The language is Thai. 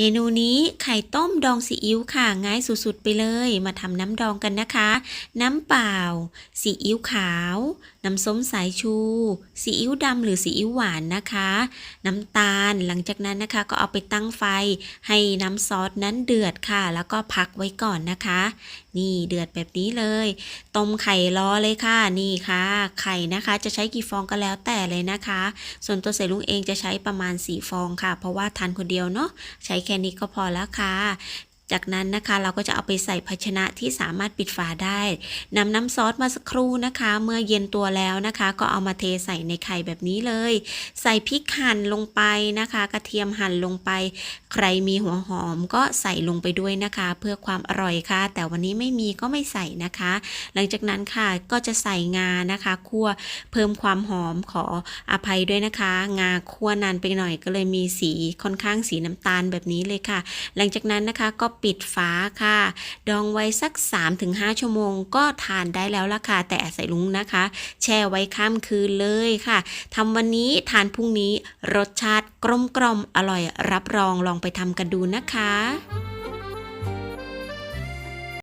เมนูนี้ไข่ต้มดองซีอิ๊วค่ะ ง่ายสุดๆไปเลย มาทำน้ำดองกันนะคะ น้ำเปล่าซีอิ๊วขาว น้ำส้มสายชูซีอิ๊วดำหรือซีอิ๊วหวานนะคะ น้ำตาลหลังจากนั้นนะคะก็เอาไปตั้งไฟ ให้น้ำซอสนั้นเดือดค่ะ แล้วก็พักไว้ก่อนนะคะ นี่เดือดแบบนี้เลยต้มไข่รอเลยค่ะนี่ค่ะ ไข่นะคะจะใช้กี่ฟองก็แล้วแต่เลยนะคะ ส่วนตัวใส่ลุงเองจะใช้ประมาณ4ฟองค่ะ เพราะว่าทานคนเดียวเนาะใช้แค่นี้ก็พอแล้วค่ะ จากนั้นนะคะเราก็จะเอาไปใส่ภาชนะที่สามารถปิดฝาได้นำน้ำซอสมาสักครู่นะคะ เมื่อเย็นตัวแล้วนะคะ ก็เอามาเทใส่ในไข่แบบนี้เลย ใส่พริกหั่นลงไปนะคะ กระเทียมหั่นลงไป ใครมีหัวหอมก็ใส่ลงไปด้วยนะคะ เพื่อความอร่อยค่ะ แต่วันนี้ไม่มีก็ไม่ใส่นะคะ หลังจากนั้นค่ะก็จะใส่งานะคะคั่วเพิ่มความหอมขออภัยด้วยนะคะ งาคั่วนานไปหน่อยก็เลยมีสีค่อนข้างสีน้ำตาลแบบนี้เลยค่ะ หลังจากนั้นนะคะก็ปิดฝาค่ะ ดองไว้สัก 3-5 ชั่วโมง ก็ทานได้แล้วล่ะค่ะ แต่ใส่ลุงนะคะ แช่ไว้ข้ามคืนเลยค่ะทำวันนี้ทานพรุ่งนี้รสชาติกลมกล่อมอร่อยรับรองลองไปทำกันดูนะคะ